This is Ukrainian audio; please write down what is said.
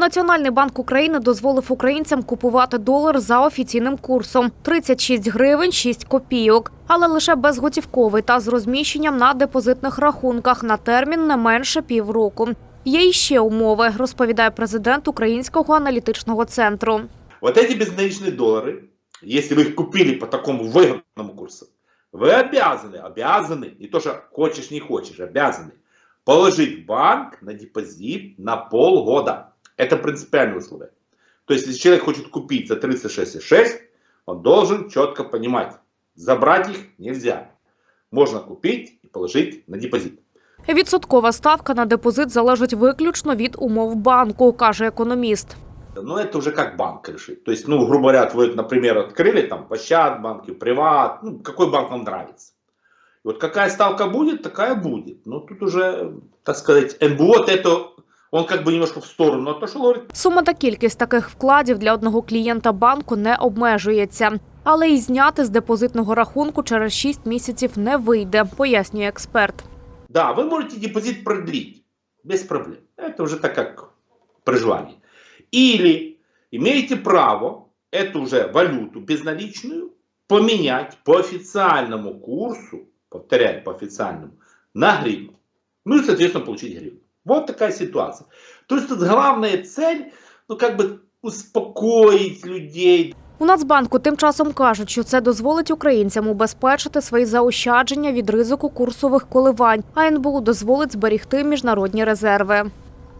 Національний банк України дозволив українцям купувати долар за офіційним курсом 36 гривень 6 копійок, але лише безготівковий та з розміщенням на депозитних рахунках на термін не менше півроку. Є і ще умови, розповідає президент Українського аналітичного центру. Вот эти безналичные доллары, если вы их купили по такому выгодному курсу, вы обязаны, обязаны, не то что хочешь, не хочешь, обязаны положить в банк на депозит на полгода. Это принципиальное условие. То есть, если человек хочет купить за 36,6, он должен четко понимать, забрать их нельзя. Можно купить и положить на депозит. Відсоткова ставка на депозит залежить виключно від умов банку, каже економіст. Но это уже как банк решит. То есть, ну, грубо говоря, вы, например, открыли там Пощад банки, Приват, ну, какой банк вам нравится. И вот какая ставка будет, такая будет. Но тут уже, так сказать, НБО это, он как бы немножко в сторону отошел, говорит, Сума та кількість таких вкладів для одного клієнта банку не обмежується. Але й зняти з депозитного рахунку через 6 місяців не вийде, пояснює експерт. да, вы можете депозит продлить без проблем. Это уже так как при желании. Или имеете право эту уже валюту безналичную поменять по официальному курсу, повторяю, по официальному, на гривну. Ну и, соответственно, получить гривну. Вот такая ситуация. То есть тут главная цель, ну как бы успокоить людей, У Нацбанку тим часом кажуть, що це дозволить українцям убезпечити свої заощадження від ризику курсових коливань, а НБУ дозволить зберігти міжнародні резерви.